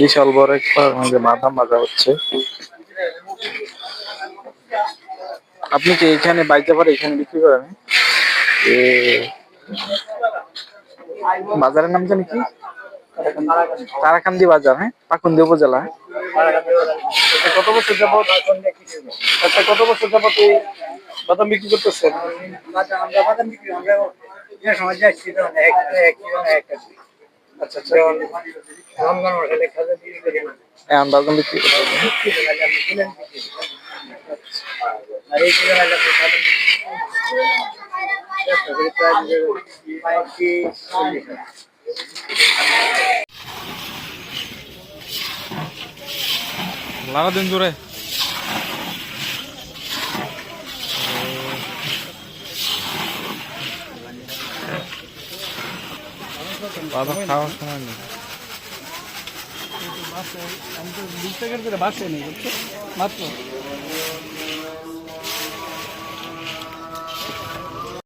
বিশাল বড় একটা বাদাম মাজা হচ্ছে। আপনি কি এখানে বাইতে পারে এখানে বিক্রি করেন? বাজারের নাম জানি কি? তারাকান্দি বাজার হ্যাঁ? পাকুন্দি উপজেলা হ্যাঁ? কত বছর যাবত আচ্ছা কত বছর যাবত বাদাম বিক্রি করতেছেন? আমরা বাদাম বিক্রি আমরা সময় যাচ্ছি আচ্ছা আচ্ছা যেমন রমজান মাসে খাজা বিক্রি করি না এখন বাদাম বিক্রি করতে কিলো লাগে আপনি কিলেন বিক্রি করি। আর এই কিলো লাগে আপনি বাদাম বিক্রি করি। চেষ্টা করি প্রায় যে পঁয়ত্রিশ চল্লিশ হয়। লাগা দিন জোরে বাবা খাওয়ার সময় নেই। আমি তো বিশ টাকার করে বাসে নেই বুঝছ? মাত্র।